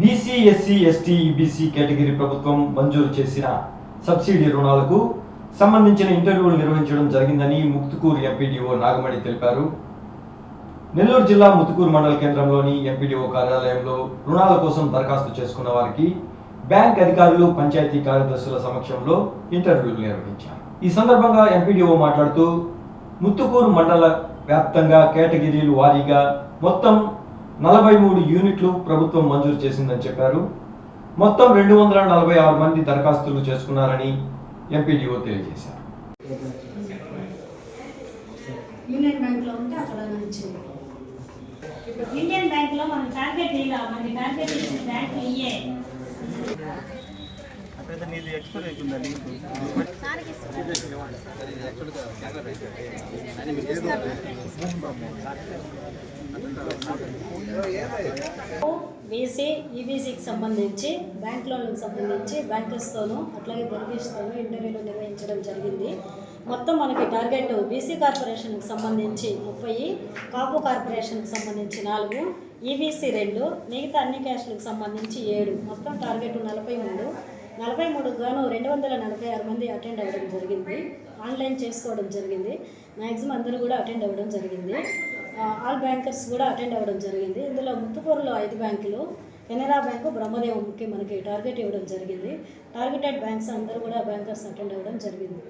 BC SC ST EBC category ప్రభుత్వం మంజూరు చేసిన సబ్సిడీ రుణాలకు సంబంధించిన ఇంటర్వ్యూలు నిర్వహించడం జరిగిందని ముక్తుకూరు ఎంపీడీఓ నాగమణి తెలిపారు. నెల్లూరు జిల్లా ముత్తుకూరు మండల కేంద్రంలోని ఎంపీడీఓ కార్యాలయంలో రుణాల కోసం దరఖాస్తు చేసుకున్న వారికి బ్యాంక్ అధికారులు పంచాయతీ కార్యదర్శుల సమక్షంలో ఇంటర్వ్యూలు నిర్వహించారు. ఈ సందర్భంగా ఎంపీడీఓ మాట్లాడుతూ ముత్తుకూరు మండల వ్యాప్తంగా కేటగిరీలు వారీగా మొత్తం నలభై మూడు యూనిట్లు ప్రభుత్వం మంజూరు చేసిందని చెప్పారు. మొత్తం రెండు వందల నలభై ఆరు మంది దరఖాస్తులు చేసుకున్నారని ఎంపీడీఓ తెలియజేశారు. యూనియన్ బ్యాంక్లో ఉంటే అక్కడ ఇచ్చింది. ఇండియన్ బ్యాంక్లో మనం టార్గెట్ ఇలా మనకి టార్గెట్ ఇచ్చిన బ్యాంక్ ఇయ్యే. నీది ఎక్స్పైర్ బీసీ ఈబీసీకి సంబంధించి బ్యాంక్ లోన్లకు సంబంధించి బ్యాంకర్స్తోనూ అట్లాగే దర్గీస్తోనూ ఇంటర్వ్యూలు నిర్వహించడం జరిగింది. మొత్తం మనకి టార్గెట్ బీసీ కార్పొరేషన్కి సంబంధించి ముప్పై కాపు కార్పొరేషన్కి సంబంధించి నాలుగు ఈబీసీ రెండు మిగతా అన్ని క్యాష్లకు సంబంధించి ఏడు. మొత్తం టార్గెట్ నలభై మూడు. నలభై మూడుకు గాను రెండు వందల నలభై ఆరు మంది అటెండ్ అవ్వడం జరిగింది. ఆన్లైన్ చేసుకోవడం జరిగింది. మ్యాక్సిమం అందరూ కూడా అటెండ్ అవ్వడం జరిగింది. ఆల్ బ్యాంకర్స్ కూడా అటెండ్ అవ్వడం జరిగింది. ఇందులో ముత్తుకూరులో ఐదు బ్యాంకులు కెనరా బ్యాంకు బ్రహ్మదేవంకి మనకి టార్గెట్ ఇవ్వడం జరిగింది. టార్గెటెడ్ బ్యాంక్స్ అందరూ కూడా బ్యాంకర్స్ అటెండ్ అవ్వడం జరిగింది.